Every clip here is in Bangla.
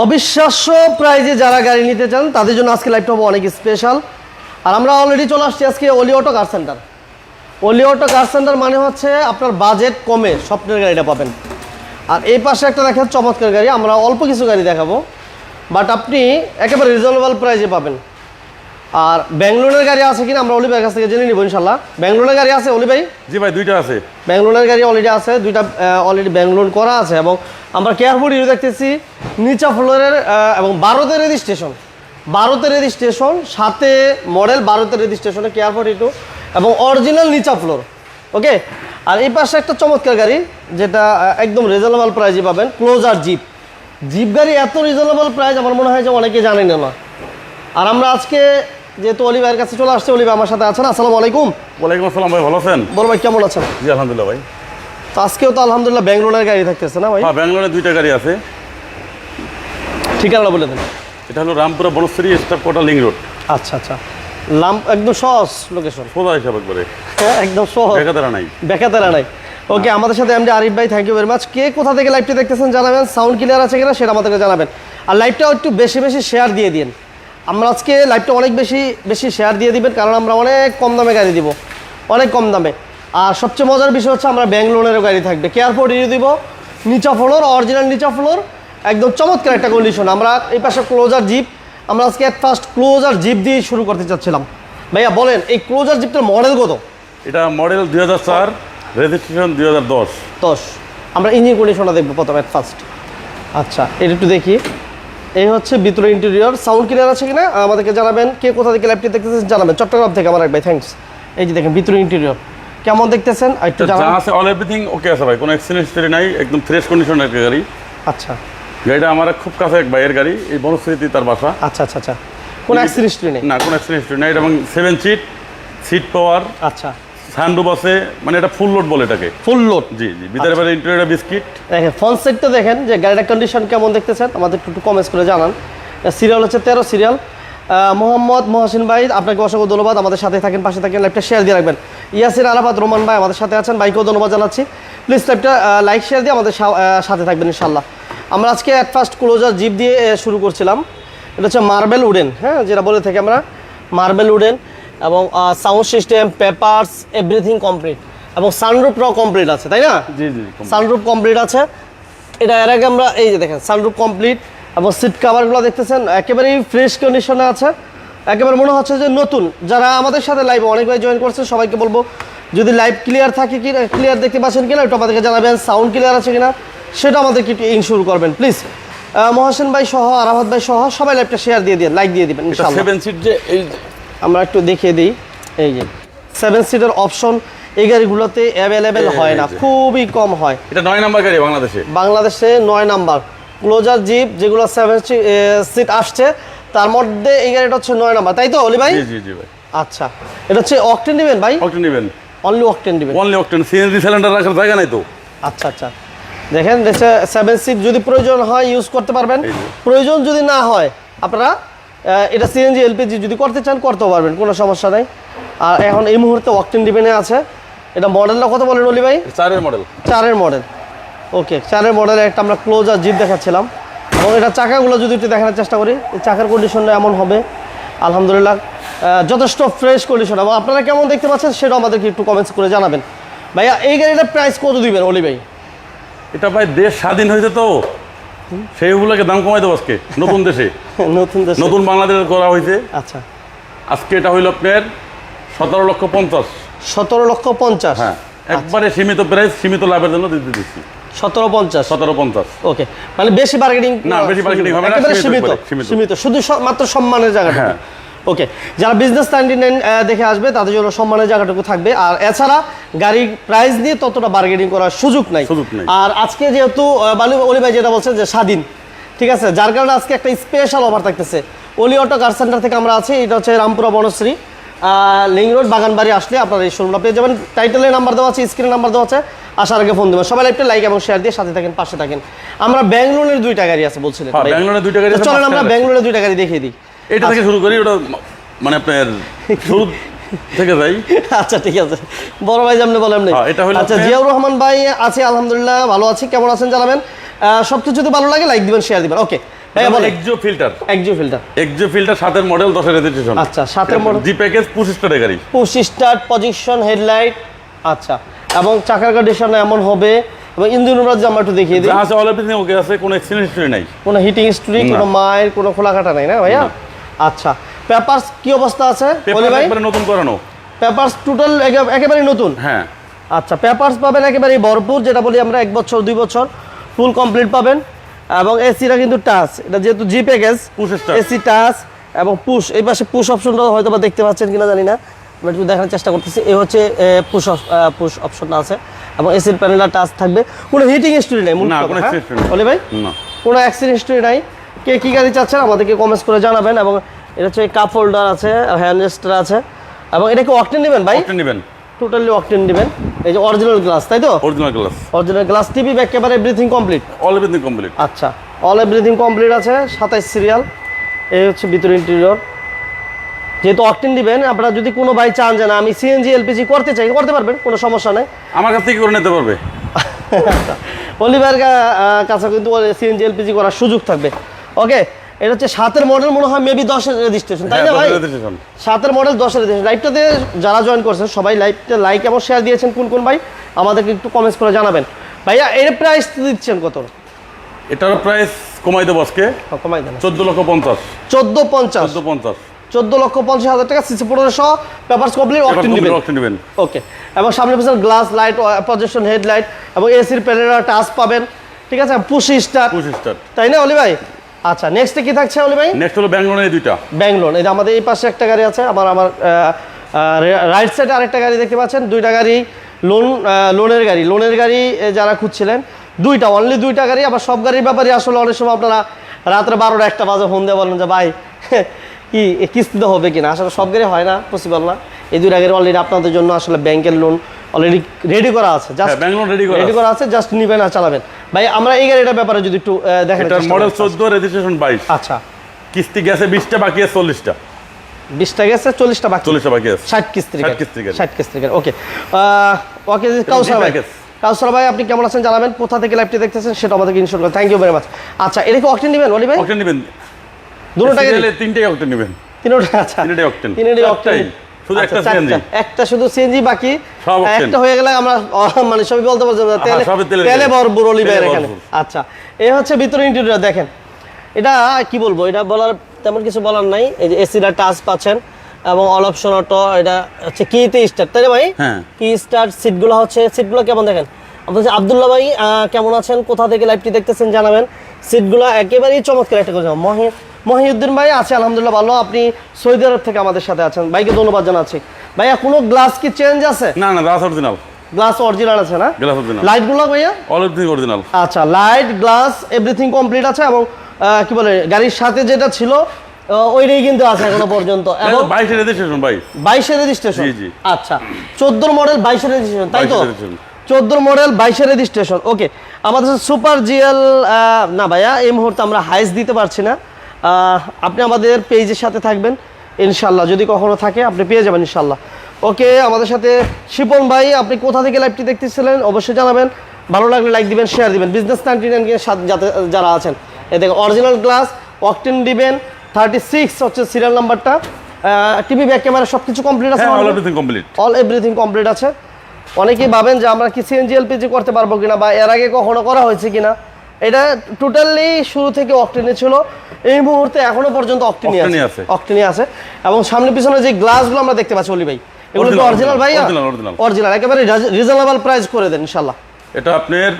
অবিশ্বাস্য প্রাইজে যারা গাড়ি নিতে চান, তাদের জন্য আজকে লাইভটা হবে অনেক স্পেশাল আর আমরা অলরেডি চলে আসছি আজকে Oli auto car centre Oli auto car centre মানে হচ্ছে আপনার বাজেট কমে স্বপ্নের গাড়িটা পাবেন। আর এই পাশে একটা দেখেন চমৎকার গাড়ি, আমরা অল্প কিছু গাড়ি দেখাবো। বাট আপনি একেবারে রিজনেবল প্রাইজে পাবেন। আর ব্যাঙ্গলোরের গাড়ি আছে কিনা আমরা অলি ভাইয়ের কাছ থেকে জেনে নিব ইনশাল্লাহ ব্যাঙ্গলোরের গাড়ি আছে অলি ভাই জি ভাই দুইটা আছে। ব্যাঙ্গলোরের গাড়ি অলরেডি আছে দুইটা অলরেডি ব্যাঙ্গলোর করা আছে এবং আমরা কেয়ারফুল ইউ দেখতেছি নিচা ফ্লোরের এবং ভারতের রেজিস্ট্রেশন ভারতের রেজিস্ট্রেশন সাথে মডেল ভারতের রেজিস্ট্রেশনে কেয়ারফুল ইটু এবং অরিজিনাল নিচা ফ্লোর ওকে? আর এই পাশে একটা চমৎকার গাড়ি যেটা একদম রিজনেবল প্রাইজে পাবেন ক্লোজার জিপ জিপ গাড়ি এত রিজনেবল প্রাইস আমার মনে হয় যে অনেকে জানেন না। আর আমরা আজকে যেহেতু অলি ভাইয়ের কাছে চলে আসছে অলি ভাই আমার সাথে আছেন। আসসালামু আলাইকুম। ওয়ালাইকুম আসসালাম ভাই ভালো আছেন? বড় ভাই কেমন আছেন? জি আলহামদুলিল্লাহ ভাই। তো আজকেও তো আলহামদুলিল্লাহ ব্যাঙ্গালোরের গাড়ি থাকতেছে না ভাই? হ্যাঁ ব্যাঙ্গালোরে দুইটা গাড়ি আছে। ঠিকানা বলে দেন। এটা হলো Rampura Banasree staff quarter link road. আচ্ছা আচ্ছা। লাম একদম সহজ লোকেশন সোজা হিসাব একবারে। হ্যাঁ একদম সহজ। বেকাতারা নাই। বেকাতারা নাই। ওকে আমাদের সাথে এমডি আরিফ ভাই থ্যাংক ইউ ভেরি মাচ কে কোথা থেকে লাইভটি দেখতেছেন জানাবেন সাউন্ড ক্লিয়ার আছে কিনা সেটা আমাদেরকে জানাবেন। আর লাইভটাও একটু বেশি বেশি শেয়ার দিয়ে দিন। আমরা আজকে লাইভটা অনেক বেশি বেশি শেয়ার দিয়ে দিবেন কারণ আমরা অনেক কম দামে গাড়ি দিব। অনেক কম দামে। আর সবচেয়ে মজার বিষয় হচ্ছে আমরা ব্যাঙ্গলোরেরও গাড়ি থাকবে। কেয়ারপোর্ট রিভিউ দিব নিচা ফ্লোর অরিজিনাল নিচা ফ্লোর একদম চমৎকার একটা কন্ডিশন আমরা এই পাশে ক্লোজার জিপ আমরা আজকে এক ফার্স্ট ক্লোজার জিপ দিয়ে শুরু করতে চাচ্ছিলাম। ভাইয়া বলেন এই ক্লোজার জিপটার মডেল কত? এটা মডেল দুই হাজার চার রেজিস্ট্রেশন দুই হাজার দশ। দশ। আমরা ইঞ্জিন কন্ডিশনটা দেখব প্রথমে ফার্স্ট আচ্ছা এটা একটু দেখি। এই হচ্ছে ভিতরে ইন্টেরিয়র সাউন্ড ক্লিয়ার আছে কিনা? আমাদেরকে জানাবেন। কে কোথা থেকে লাইভটি দেখতেছেন জানাবেন। চট্টগ্রাম থেকে আমার এক ভাই থ্যাঙ্কস এই যে দেখেন ভিতরে ইন্টেরিয়র কেমন দেখতেছেন? একটু যা জানাবেন আছে অল এভরিথিং ওকে আছে ভাই কোনো অ্যাক্সিডেন্ট হিস্টরি নাই একদম ফ্রেশ কন্ডিশনের একটা গাড়ি। আচ্ছা। গাড়িটা আমার খুব কাছে এক ভাইয়ের গাড়ি এই বনশ্রীতে তার বাসা। আচ্ছা আচ্ছা আচ্ছা। কোনো অ্যাক্সিডেন্ট হিস্ট্রি নেই? না কোনো অ্যাক্সিডেন্ট হিস্টরি নাই এবং সেভেন সিট সিট পাওয়ার আচ্ছা। সানরুপ আছে মানে এটা ফুল লোড বলে এটাকে। ফুল লোড জি জি ভিতরে বাইরে ইন্টেরিয়র বিস্কিট দেখেন ফ্রন্ট সাইডটা দেখেন যে গাড়িটার কন্ডিশন কেমন দেখতেছেন আমাদের একটু কমেন্টস করে জানান। সিরিয়াল হচ্ছে তেরো সিরিয়াল মোহাম্মদ মহসিন ভাই আপনাকে অসংখ্য ধন্যবাদ আমাদের সাথে থাকেন পাশে থাকেন লাইভটা শেয়ার দিয়ে রাখবেন। ইয়াসির আলাবাদ রোমান ভাই আমাদের সাথে আছেন ভাইকেও ধন্যবাদ জানাচ্ছি। প্লিজ লাইভটা লাইক শেয়ার দিয়ে আমাদের সাথে থাকবেন ইনশাল্লাহ আমরা আজকে অ্যাট ফার্স্ট ক্লোজার জিপ দিয়ে শুরু করছিলাম। এটা হচ্ছে মার্বেল উডেন হ্যাঁ যেটা বলে থাকি আমরা। মার্বেল উডেন এবং sound system papers everything complete এবং সানরুফটাও কমপ্লিট আছে তাই না? জি জি সানরুফ কমপ্লিট আছে। এটা এর আগে আমরা এই যে দেখেন সানরুফ কমপ্লিট এবং সিট কাভারগুলো দেখতেছেন একেবারেই ফ্রেশ কন্ডিশনে আছে। একেবারে মনে হচ্ছে যে নতুন। যারা আমাদের সাথে লাইভ অনেকবার জয়েন করছে সবাইকে বলব যদি লাইভ ক্লিয়ার থাকে কি ক্লিয়ার দেখতে পাচ্ছেন কিনা একটু আমাদেরকে জানাবেন সাউন্ড ক্লিয়ার আছে কিনা সেটা আমাদেরকে একটু ইনশিওর করবেন প্লিজ মহাসেন ভাই সহ আরাফাত ভাই সহ সবাই লাইভটা শেয়ার দিয়ে দিন লাইক দিয়ে দিবেন সেভেন সিট যে এই আমরা একটু দেখিয়ে দিই। এই যে সেভেন সিটার অপশন এই গাড়িগুলোতে অ্যাভেলেবেল হয় না খুবই কম হয়। এটা নয় নাম্বার গাড়ি বাংলাদেশে? বাংলাদেশে নয় নাম্বার। ক্লোজার জিপ যেগুলো সেভেন সিট আসছে তার মধ্যে এই গাড়িটা হচ্ছে নয় নাম্বার। তাই তো অলি ভাই? জি জি জি ভাই। আচ্ছা এটা হচ্ছে অকটেন নেবেন ভাই? অকটেন নেবেন। অনলি অকটেন নেবেন। অনলি অকটেন সিএনজি সিলিন্ডার রাখার জায়গা নাই তো। আচ্ছা আচ্ছা। দেখেন সেভেন সিট যদি প্রয়োজন হয় ইউজ করতে পারবেন। প্রয়োজন যদি না হয় আপনারা এটা সিএনজি এলপিজি যদি করতে চান করতেও পারবেন কোনো সমস্যা নেই। আর এখন এই মুহূর্তে অকটেন ডিপেনে আছে। এটা মডেলটা কত বলেন অলি ভাই? চারের মডেল চারের মডেল ওকে চারের মডেলের একটা আমরা ক্লোজার জিপ দেখাচ্ছিলাম। এবং এটা চাকাগুলো যদি একটু দেখানোর চেষ্টা করি এই চাকার কন্ডিশনটা এমন হবে। আলহামদুলিল্লাহ যথেষ্ট ফ্রেশ কন্ডিশন এবং আপনারা কেমন দেখতে পাচ্ছেন সেটাও আমাদেরকে একটু কমেন্টস করে জানাবেন। ভাইয়া এই গাড়িটার প্রাইস কত দিবেন অলি ভাই? এটা ভাই দেশ স্বাধীন হয়েছে তো। সেইগুলোকে দাম কমাই দেবো আজকে। নতুন দেশে। নতুন দেশে। নতুন বাংলাদেশে করা হয়েছে। আচ্ছা। আজকে এটা হইল আপনার সতেরো লক্ষ পঞ্চাশ। সতেরো লক্ষ পঞ্চাশ। হ্যাঁ একবারে সীমিত প্রাইস সীমিত লাভের জন্য দিতে দিচ্ছি। সতেরো পঞ্চাশ। সতেরো পঞ্চাশ। ওকে মানে বেশি বার্গেনিং না, বেশি বার্গেনিং হবে না, সীমিত সীমিত শুধু মাত্র সম্মানের জায়গাটা। হ্যাঁ। ওকে যারা বিজনেস নাইনটি নাইন দেখে আসবে তাদের জন্য সম্মানের জায়গাটুকু থাকবে। আর এছাড়া গাড়ির প্রাইস নিয়ে ততটা বার্গেনিং করার সুযোগ নাই। সুযোগ নাই। আর আজকে যেহেতু বালু অলি ভাই যেটা বলছেন যে স্বাধীন ঠিক আছে? যার কারণে আজকে একটা স্পেশাল অফার থাকতেছে। অলি অটো কার সেন্টার থেকে আমরা আছি এটা হচ্ছে রামপুরা বনশ্রী। লিং রোড বাগানবাড়ি আসলে আপনারা এই শোরুমটা পেয়ে যাবেন। টাইটেলের নাম্বার দেওয়া আছে স্ক্রিনের নাম্বার দেওয়া আছে। আসার আগে ফোন দেবেন। সবাই একটা লাইক এবং শেয়ার দিয়ে সাথে থাকেন পাশে থাকেন। আমরা ব্যাঙ্গালোরের দুইটা গাড়ি আছে বলছিলেন ভাই। ব্যাঙ্গালোরের দুইটা গাড়ি চলেন আমরা ব্যাঙ্গালোরের দুইটা গাড়ি দেখিয়ে দিই। এটা থেকে শুরু করি ওটা মানে আপনার শুরু থেকে যাই। আচ্ছা ঠিক আছে। বড় ভাই যেমনি বলেন নাই হ্যাঁ, এটা হলো আচ্ছা জিয়াউর রহমান ভাই আছে আলহামদুলিল্লাহ ভালো আছি। কেমন আছেন জানাবেন? সব কিছু যদি ভালো লাগে লাইক দিবেন শেয়ার দিবেন। ওকে ভাইয়া filter Axio filter Axio filter সাতের মডেল দশের রেজিস্ট্রেশন আচ্ছা, সাতের model- জি প্যাকেজ পঁচিশ টাকা গাড়ি। পুশ স্টার্ট পজিশন হেডলাইট আচ্ছা এবং চাকার কন্ডিশন এমন হবে। এবং ইঞ্জিন রুমরা আমরা একটু দেখিয়ে দিই। যা আছে অল এভরিথিং ওকে আছে কোনো এক্সিডেন্ট হিস্টরি নাই। কোনো হিটিং না। কোনো মায়ের কোনো খোলা কাটা নাই না ভাইয়া? আচ্ছা পেপারস কি অবস্থা আছে? বলি পেপার ভাই? একবারে নতুন করানো। পেপারস টোটাল একেবারে নতুন? হ্যাঁ। আচ্ছা পেপারস পাবেন একেবারে ভরপুর যেটা বলি আমরা এক বছর দুই বছর ফুল কমপ্লিট পাবেন। এবং এসিটা কিন্তু টাচ এটা যেহেতু জি প্যাকেজ। এসি টাচ এবং পুশ এই পাশে পুশ অপশনটা হয়তো বা দেখতে পাচ্ছেন কিনা জানি না আমরা একটু দেখার চেষ্টা করতেছি। এই হচ্ছে পুশ পুশ অপশনটা আছে। এবং এসির প্যানেলটা টাচ থাকবে। কোনো হিটিং হিস্টরি নেই মূল না, কোনো? নেই। বলি ভাই? না। কোনো অ্যাক্সিডেন্ট হিস্টরি নাই। কে কী গাড়ি চাচ্ছেন আমাদেরকে কমেন্টস করে জানাবেন এবং এটা হচ্ছে কাপ হোল্ডার আছে হ্যান্ড রেস্টার আছে। এবং এটা কি অকটেন নেবেন ভাই? অপশন নেবেন। টোটালি অকটেন নেবেন। এই যে অরিজিনাল গ্লাস তাই তো? Original glass original glass TV একেবারে everything complete all everything complete আচ্ছা অল এভরিথিং কমপ্লিট আছে সাতাইশ সিরিয়াল এই হচ্ছে ভিতরে ইন্টেরিয়র যেহেতু অকটেন দিবেন আপনারা যদি কোনো ভাই চান যে না আমি সিএনজি এলপিজি করতে চাই করতে পারবেন কোনো সমস্যা নেই। আমার কাছ থেকে করে নিতে পারবে। অলিভার কাছে কিন্তু সিএনজি এলপিজি করার সুযোগ থাকবে। ওকে এটা হচ্ছে সাতের মডেল মনে হয় মেবি দশের রেজিস্ট্রেশন তাই না হ্যাঁ, ভাই। সাতের মডেল দশের রেজিস্ট্রেশন লাইভটাতে যারা জয়েন করছেন সবাই লাইভটা লাইক এবং শেয়ার দিয়েছেন। কোন কোন ভাই? আমাদেরকে একটু কমেন্টস করে জানাবেন। ভাইয়া এর প্রাইস দিচ্ছেন কত? এটার প্রাইস কমাই দেবো আজকে। কমাই দেন। চোদ্দ লক্ষ পঞ্চাশ। চোদ্দ পঞ্চাশ। চোদ্দ পঞ্চাশ। চোদ্দ লক্ষ পঞ্চাশ হাজার টাকা সিসি পনেরোশো পেপারস কমপ্লিট অপশন নেবেন। ওকে এবং সামনে পিছনে গ্লাস লাইট প্রজেকশন হেডলাইট এবং এসির প্যানেলরা টাচ পাবেন। ঠিক আছে? পুশি স্টার পুশ স্টার তাই না অলি ভাই? আচ্ছা নেক্সটে কি থাকছে অলি ভাই? নেক্সট হলো ব্যাঙ্গলোর এই দুইটা। ব্যাঙ্গলোর এই যে আমাদের এই পাশে একটা গাড়ি আছে আবার আমার রাইট সাইডে আরেকটা গাড়ি দেখতে পাচ্ছেন দুইটা গাড়ি লোন লোনের গাড়ি। লোনের গাড়ি যারা খুঁজছিলেন দুইটা অনলি দুইটা গাড়ি আবার সব গাড়ির ব্যাপারে আসলে অনেক সময় আপনারা রাত্রে বারোটা একটা বাজে ফোন দিয়ে বলেন যে ভাই কি কিস্তিতে হবে কিনা? আসলে সব গাড়ি হয় না পসিবল না। এই দুইটা গাড়ি অলরেডি আপনাদের জন্য আসলে ব্যাংকের লোন অলরেডি রেডি করা আছে জাস্ট ব্যাঙ্গলোর রেডি করা রেডি করা আছে। জাস্ট নিবেন আর চালাবেন। ভাই আমরা এই গাড়িটার ব্যাপারে যদি একটু দেখেন এটার মডেল চোদ্দ রেজিস্ট্রেশন বাইশ। আচ্ছা। কিস্তি গেছে বিশটা বাকি আছে চল্লিশটা। বিশটা গেছে চল্লিশটা বাকি। চল্লিশটা বাকি আছে। ষাট কিস্তির 60 গাড়ি। কিস্তির গাড়ি। ষাট কিস্তির গাড়ি ওকে ওকে কাউসার ভাই। কাউসার ভাই আপনি কেমন আছেন জানাবেন? কোথা থেকে লাইভটি দেখতেছেন সেটা আমাদেরকে ইনশোর করেন। থ্যাংক ইউ ভেরি মাচ আচ্ছা এটা কি অকটেন নেবেন বলি ভাই? অকটেন নেবেন। দুটো টাকা Serial এ তিনটেই অকটেন নেবেন। তিনটা আচ্ছা। তিনটেই octane। তিনটাই অকটেন। শুধু একটা CNG। একটা শুধু সিএনজি বাকি। একটা হয়ে গেলে আমরা মানে সবই বলতে পারছি না, তেলে তেলে ভরপুর অলি এখানে। আচ্ছা এই হচ্ছে ভিতরে ইন্টেরিয়র দেখেন। এটা কি বলব? এটা বলার তেমন কিছু বলার নাই। এই যে এসিটা টাচ পাচ্ছেন এবং অল অপশন অটো এটা হচ্ছে কিতে স্টার্ট তাই ভাই? হ্যাঁ। কি স্টার্ট সিটগুলো হচ্ছে সিটগুলো কেমন দেখেন? আবদুল্লাহ ভাই কেমন আছেন? কোথা থেকে লাইভটি দেখতেছেন জানাবেন। সিট সিটগুলো একেবারেই চমৎকার একটা মহি মহিউদ্দিন ভাই আছে আলহামদুলিল্লাহ ভালো। আপনি সৌদি আরব থেকে আমাদের সাথে আছেন। ভাইকে ধন্যবাদ জানাচ্ছি। ভাইয়া কোনো গ্লাস কি চেঞ্জ আছে? না না গ্লাস অরিজিনাল গ্লাস অরিজিনাল আছে না? গ্লাস অরিজিনাল লাইটগুলো ভাইয়া? অল এভরিথিং অরিজিনাল আচ্ছা লাইট গ্লাস এভরিথিং কমপ্লিট আছে এবং কি বলে গাড়ির সাথে যেটা ছিল ওইটাই কিন্তু আছে এখনও পর্যন্ত। এবং বাইশে রেজিস্ট্রেশন ভাই। বাইশের রেজিস্ট্রেশন জি, জি। আচ্ছা চোদ্দোর মডেল বাইশের রেজিস্ট্রেশন তাই তো? 22 registration। চোদ্দোর মডেল বাইশের রেজিস্ট্রেশন ওকে আমাদের সুপার জিএল না ভাইয়া এই মুহূর্তে আমরা হাইস দিতে পারছি না। আপনি আমাদের পেজের সাথে থাকবেন ইনশাল্লাহ যদি কখনো থাকে আপনি পেয়ে যাবেন ইনশাল্লাহ ওকে আমাদের সাথে শিপন ভাই আপনি কোথা থেকে লাইভটি দেখতেছিলেন? অবশ্যই জানাবেন। ভালো লাগলে লাইক দিবেন শেয়ার দিবেন। বিজনেস নাইনটি সাথে যাতে যারা আছেন। এ দেখো অরিজিনাল গ্লাস অকটেন দিবেন থার্টি সিক্স হচ্ছে সিরিয়াল নাম্বারটা টিভি ব্যাক ক্যামেরা সব কিছু কমপ্লিট আছে all everything complete all everything complete আছে। অনেকেই ভাবেন যে আমরা কি সিএনজি এলপিজি করতে পারব কিনা বা এর আগে কখনো করা হয়েছে কিনা। এটা টোটালি শুরু থেকে অকটেনে ছিল। এই মুহূর্তে এখনও পর্যন্ত অকটেনি আছে। অকটেনি আছে। এবং সামনে পিছনে যে গ্লাসগুলো আমরা দেখতে পাচ্ছি অলি ভাই এগুলো কি অরিজিনাল ভাই। অরিজিনাল একেবারে রিজনেবল প্রাইস করে দেন ইনশাল্লাহ এটা আপনার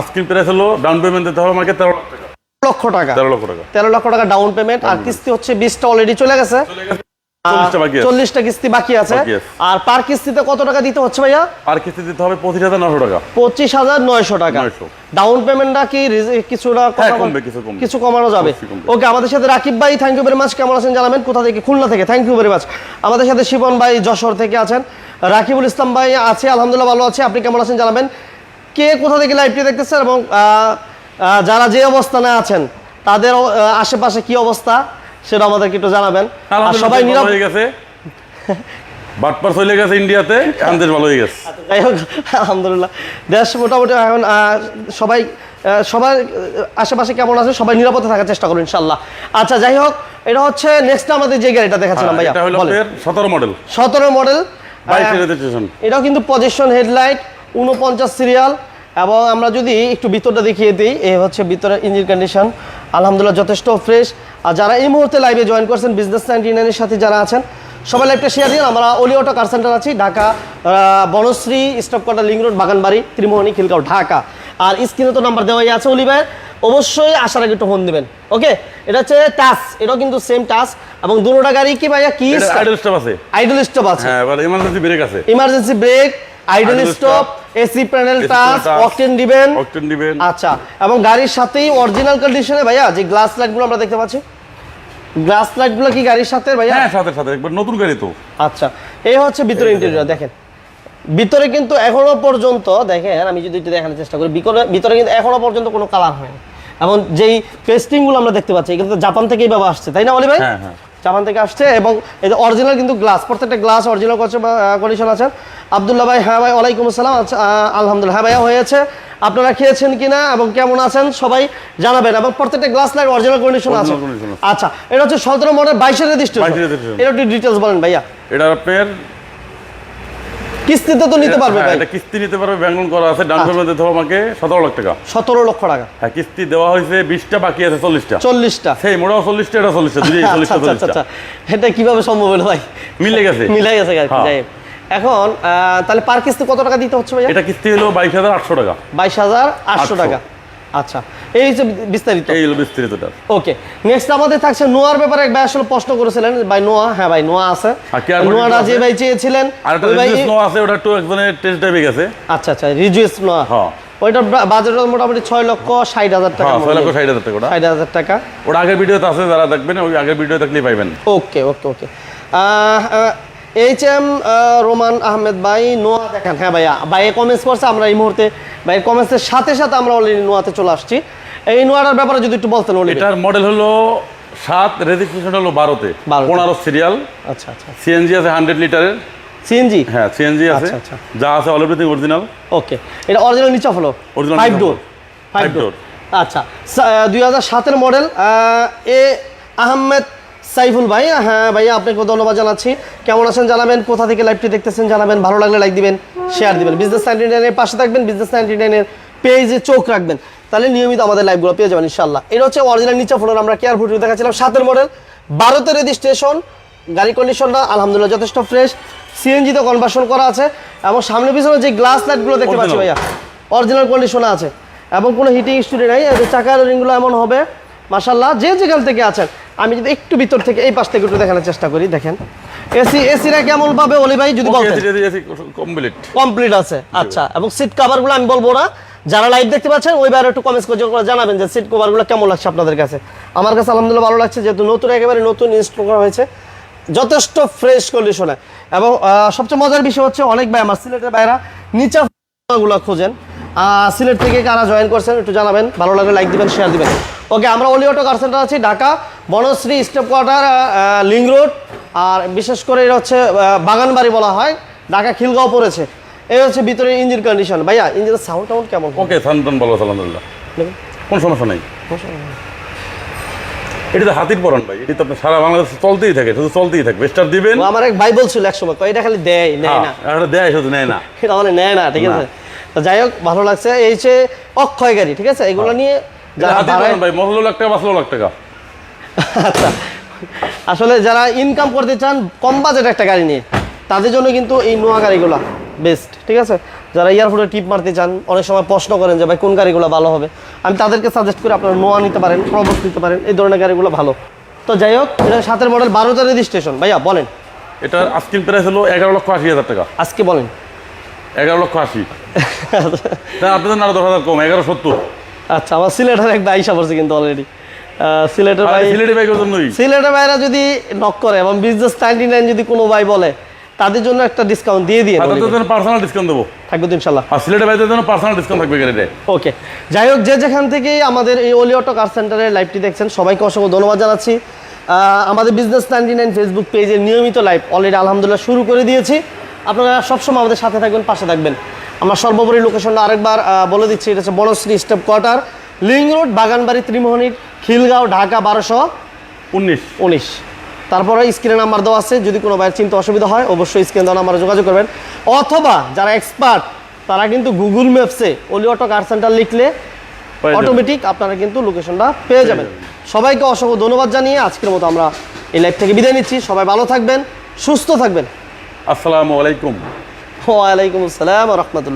আস্কিং প্রাইস হলো ডাউন পেমেন্ট দিতে হবে আমাকে তেরো লক্ষ টাকা। লক্ষ টাকা। তেরো লক্ষ টাকা। তেরো লক্ষ টাকা ডাউন পেমেন্ট আর কিস্তি হচ্ছে বিশটা অলরেডি চলে গেছে। চল্লিশটা বাকি আছে। চল্লিশটা কিস্তি বাকি আছে। আর পার কিস্তিতে কত টাকা দিতে হচ্ছে ভাইয়া? আর কিস্তি দিতে হবে পঁচিশ হাজার নশো টাকা। পঁচিশ হাজার নয়শো টাকা। ডাউন পেমেন্টটা কি কিছুটা কমানো- কমবে, কিছু কমানো যাবে। ওকে আমাদের সাথে রাকিব ভাই থ্যাংক ইউ ভেরি মাচ কেমন আছেন জানাবেন? কোথা থেকে? খুলনা থেকে। থ্যাংক ইউ ভেরি মাচ আমাদের সাথে শিবন ভাই যশোর থেকে আছেন। রাকিবুল ইসলাম ভাই আছে আলহামদুলিল্লাহ ভালো আছে। আপনি কেমন আছেন জানাবেন? কে কোথা থেকে লাইভটি দেখতেছেন এবং যারা যে অবস্থানে আছেন তাদের আশেপাশে কি অবস্থা? সেটা আমাদেরকে একটু জানাবেন। আর সবাই হয়ে গেছে। বাটপার চলে গেছে ইন্ডিয়াতে এখন ভালো হয়ে গেছে। যাই হোক আলহামদুলিল্লাহ। দেশ মোটামুটি এখন সবাই সবার আশেপাশে কেমন আছে? সবাই নিরাপদে থাকার চেষ্টা করুন ইনশাল্লাহ আচ্ছা যাই হোক এটা হচ্ছে নেক্সট আমাদের যে গাড়িটা দেখাচ্ছিলাম ভাইয়া হ্যাঁ। সতেরো মডেল সতেরো মডেল এটাও কিন্তু পজিশন হেডলাইট উনপঞ্চাশ সিরিয়াল এবং আমরা যদি একটু ভিতরটা দেখিয়ে দিই এ হচ্ছে ভিতরে ইঞ্জিন কন্ডিশন আলহামদুলিল্লাহ যথেষ্ট ফ্রেশ আর যারা এই মুহূর্তে লাইভে জয়েন করছেন বিজনেস নাইনটি নাইনের সাথে যারা আছেন সবাই লাইভটা শেয়ার দিন আমরা অলি অটো কার সেন্টার আছি Dhaka Banasree staff quarter link road Baganbari Trimohoni Khilgaon Dhaka. আর স্ক্রিনে তো নাম্বার দেওয়াই আছে অলি ভাইয়ের। অবশ্যই আসার আগে একটু ফোন দিবেন ওকে এটা হচ্ছে টাচ এটাও কিন্তু সেম টাচ এবং দুটোটা গাড়ি কি ভাইয়া কি আইডল স্টপ আছে। আইডল স্টপ আছে। হ্যাঁ ব্রেক আছে। Emergency brake idle stop AC panel touch octane দিবেন অকটেন দিবেন আচ্ছা এবং গাড়ির সাথেই অরিজিনাল কন্ডিশনে ভাইয়া যে গ্লাস লাইটগুলো আমরা দেখতে পাচ্ছি। গ্লাস লাইটগুলো কি গাড়ির সাথে ভাইয়া? হ্যাঁ সাথে সাথে একবার নতুন গাড়ি তো। আচ্ছা এই হচ্ছে ভিতরে ইন্টেরিয়র দেখেন। ভিতরে কিন্তু এখনও পর্যন্ত দেখেন আমি যদি একটু দেখানোর চেষ্টা করি ভিতরে ভিতরে কিন্তু এখনও পর্যন্ত কোনো কালার হয়নি। এবং যেই পেস্টিংগুলো আমরা দেখতে পাচ্ছি এগুলো তো জাপান থেকেই বাবা আসছে তাই না অলি ভাই? হ্যাঁ, হ্যাঁ। জাপান থেকে আসছে এবং এই অরিজিনাল কিন্তু গ্লাস প্রত্যেকটা গ্লাস অরিজিনাল কন্ডিশন আছে। আবদুল্লাহ ভাই হ্যাঁ ভাই ওয়ালাইকুম আসসালাম। আচ্ছা, আলহামদুলিল্লাহ। হ্যাঁ ভাইয়া হয়েছে আপনারা খেয়েছেন কিনা এবং কেমন আছেন সবাই জানাবেন। এবং প্রত্যেকটা গ্লাস লাইট অরিজিনাল কন্ডিশন আছে। আচ্ছা এটা হচ্ছে সতেরো মডেল বাইশের 22 রেজিস্ট্রেশন এটা একটু ডিটেলস বলেন ভাইয়া। এটা আপনার কিস্তিতে তো নিতে পারবে হ্যাঁ, ভাই। এটা কিস্তি নিতে পারবে ব্যাংক লোন করা আছে ডাউন। পেমেন্ট দিতে হবে আমাকে সতেরো লাখ টাকা। সতেরো লক্ষ টাকা। হ্যাঁ কিস্তি দেওয়া হয়েছে বিশটা বাকি আছে চল্লিশটা। চল্লিশটা। সেই মোটাও চল্লিশটা এটা চল্লিশটা দুই আচ্ছা চল্লিশটা আচ্ছা। এটা কীভাবে সম্ভব হলো ভাই? মিলে গেছে। মিলাই গেছে হ্যাঁ। যাই এখন তাহলে পার কিস্তি কত টাকা দিতে হচ্ছে ভাই এটা কিস্তি হলো বাইশ হাজার আটশো টাকা। বাইশ হাজার আটশো। টাকা। আচ্ছা এই বিস্তারিত। এই হলো বিস্তৃতটা ওকে নেক্সট আমাদের থাকছে নোয়ার ব্যাপারে এক ভাই আসলে প্রশ্ন করেছিলেন ভাই নোয়া হ্যাঁ ভাই নোয়া আছে। নোয়াটা যে ভাই চেয়েছিলেন আর একটা ভাই রিজুয়েস নো আছে ওটা একটু একজনের টেস্ট ড্রাইভে গেছে। আচ্ছা আচ্ছা রিজুয়েস নোয়া। হ্যাঁ। ওইটার বাজেট মোটামুটি ছয় লক্ষ ষাট হাজার টাকা হ্যাঁ ছয় লক্ষ ষাট হাজার টাকা ষাট হাজার টাকা। ওটা আগের ভিডিওতে আছে যারা দেখবেন ওই আগের ভিডিও দেখলেই পাইবেন। Okay okay okay. H M Roman Ahmed ভাই নোয়া দেখেন। হ্যাঁ ভাইয়া ভাই কমেন্টস করছে আমরা এই মুহূর্তে ভাই কমেন্টসের সাথে সাথে আমরা অলরেডি নোয়াতে চলে আসছি। এই নোয়াটার ব্যাপারে যদি একটু বলতেন এটার মডেল হলো সাত রেজিস্ট্রেশন হলো বারোতে। 12 তে। পনেরো সিরিয়াল আচ্ছা আচ্ছা সিএনজি আছে হান্ড্রেড লিটারের সিএনজি হ্যাঁ সিএনজি আছে। আচ্ছা, আচ্ছা। যা আছে অল এভরিথিং অরিজিনাল ওকে এটা অরিজিনাল নিচা হলো? Original five door. Five door আচ্ছা। দুই হাজার সাতের মডেল এ আহমেদ সাইফুল ভাই হ্যাঁ ভাইয়া আপনাকে ধন্যবাদ জানাচ্ছি। কেমন আছেন জানাবেন? কোথা থেকে লাইভটি দেখতেছেন জানাবেন? ভালো লাগলে লাইক দিবেন শেয়ার দিবেন। বিজনেস নাইনটি নাইনের পাশে থাকবেন বিজনেস নাইনটি নাইনের পেজে চোখ রাখবেন। তাহলে নিয়মিত আমাদের লাইভগুলো পেয়ে যাবেন ইনশাল্লাহ এটা হচ্ছে অরিজিনাল নিচা ফোনের আমরা কেয়ার ফুটিয়ে দেখাচ্ছিলাম সাতের মডেল বারোতে রেজিস্ট্রেশন গাড়ি কন্ডিশনটা আলহামদুলিল্লাহ যথেষ্ট ফ্রেশ সিএনজিতে কনভার্সন করা আছে এবং সামনে পিছনে যে গ্লাস লাইটগুলো দেখতে পাচ্ছি ভাইয়া অরিজিনাল কন্ডিশনে আছে। এবং কোনো হিটিং স্টুডি নাই চাকার রিংগুলো এমন হবে মাশাল্লাহ যে যেখান থেকে আছেন। আমি যদি একটু ভিতর থেকে এই পাশ থেকে একটু দেখানোর চেষ্টা করি দেখেন। এসি এসিরা কেমন পাবে অলি ভাই যদি বলতেন? কমপ্লিট কমপ্লিট আছে আচ্ছা এবং সিট কভারগুলো আমি বলব না। যারা লাইভ দেখতে পাচ্ছেন ওই বাইরে একটু কমেন্টস করে জানাবেন যে সিট কভারগুলো কেমন লাগছে আপনাদের কাছে। আমার কাছে আলহামদুলিল্লাহ ভালো লাগছে যেহেতু নতুন একেবারে নতুন ইনস্টল করা হয়েছে যথেষ্ট ফ্রেশ কন্ডিশনে এবং সবচেয়ে মজার বিষয় হচ্ছে অনেক ভাই আমার সিলেটের বাইরা নিচা গুলো খোঁজেন। সিলেট থেকে কারা জয়েন করছেন একটু জানাবেন। ভালো লাগলে লাইক দিবেন শেয়ার দিবেন। ওকে আমরা অলি অটো কার সেন্টার আছি Dhaka Banasree staff quarter link road আর বিশেষ করে এটা হচ্ছে বাগানবাড়ি বলা হয় ঢাকা খিলগাঁও পড়েছে। এই হচ্ছে ভিতরে ইঞ্জিন কন্ডিশন ভাইয়া ইঞ্জিনের সাউন্ড টাউন্ড কেমন? ওকে সান্তান ভালো আছে আলহামদুলিল্লাহ। কোনো সমস্যা নাই। এটা তো হাতির পরান ভাই এটা তো আপনার সারা বাংলাদেশ চলতেই থাকে শুধু চলতেই থাকবে। স্টার দিবেন। আমার এক ভাই বলছিল এক সময় এটা খালি দেয় নেয় না। হ্যাঁ, এটা দেয় শুধু নেয় না। এটা মানে নেয় না ঠিক আছে? তো যাই হোক ভালো লাগছে। এই যে অক্ষয় গাড়ি ঠিক আছে? এগুলো নিয়ে এটা যারা ভাই মশলো লাখ টাকা পাঁচলো লাখ টাকা। আচ্ছা। আসলে যারা ইনকাম করতে চান কম বাজেট একটা গাড়ি নিয়ে তাদের জন্য কিন্তু এই নোয়া গাড়িগুলো বেস্ট ঠিক আছে? যারা এয়ারপোর্টে টিপ মারতে চান অনেক সময় প্রশ্ন করেন যে ভাই কোন গাড়িগুলো ভালো হবে? আমি তাদেরকে সাজেস্ট করে আপনারা নোয়া নিতে পারেন প্রবস নিতে পারেন এই ধরনের গাড়িগুলো ভালো। তো যাই হোক এটা সাতের মডেল বারোটা রেজিস্ট্রেশন ভাইয়া বলেন। এটার আস্কিং প্রাইস হলো এগারো লক্ষ আশি হাজার টাকা। আজকে বলেন। এগারো লক্ষ আশি। আপনাদের আরও দশ হাজার কম এগারো সত্তর। আচ্ছা আমার সিলেটের এক ভাই পড়ছে কিন্তু অলরেডি সিলেটের ভাই সিলেটি বাইকের জন্যই সিলেটের ভাইরা যদি নক করে এবং বিজনেস নাইনটি নাইন যদি কোনো ভাই বলে তাদের জন্য একটা ডিসকাউন্ট দিয়ে দিয়ে তাদের জন্য পার্সোনাল ডিসকাউন্ট দেবো। থাকবে তো ইনশাল্লাহ। আর সিলেটি বাইকের জন্য পার্সোনাল ডিসকাউন্ট থাকবে গাড়িতে ওকে যাই হোক যে যেখান থেকে আমাদের এই অলি অটো কার সেন্টারের লাইভটি দেখছেন সবাইকে অসংখ্য ধন্যবাদ জানাচ্ছি। আমাদের বিজনেস নাইনটি নাইন ফেসবুক পেজে নিয়মিত লাইভ অলরেডি আলহামদুলিল্লাহ শুরু করে দিয়েছি। আপনারা সবসময় আমাদের সাথে থাকবেন পাশে থাকবেন। আমরা সর্বোপরি লোকেশনটা আরেকবার বলে দিচ্ছি এটা হচ্ছে Banasree staff quarter link road Baganbari Trimohoni Khilgaon Dhaka বারোশো উনিশ। উনিশ। তারপরে স্ক্রিনে নাম্বার দেওয়া আছে যদি কোনো ভাইয়ের চিন্তা অসুবিধা হয় অবশ্যই স্ক্রিনে দেওয়া নাম্বারে যোগাযোগ করবেন। অথবা যারা এক্সপার্ট তারা কিন্তু গুগল ম্যাপসে অলি অটো কার সেন্টার লিখলে অটোমেটিক আপনারা কিন্তু লোকেশনটা পেয়ে যাবেন। সবাইকে অসংখ্য ধন্যবাদ জানিয়ে আজকের মতো আমরা এই লাইভ থেকে বিদায় নিচ্ছি। সবাই ভালো থাকবেন সুস্থ থাকবেন। আসসালামু আলাইকুম। ওয়ালাইকুম আসসালাম রহমতুল্লাহ।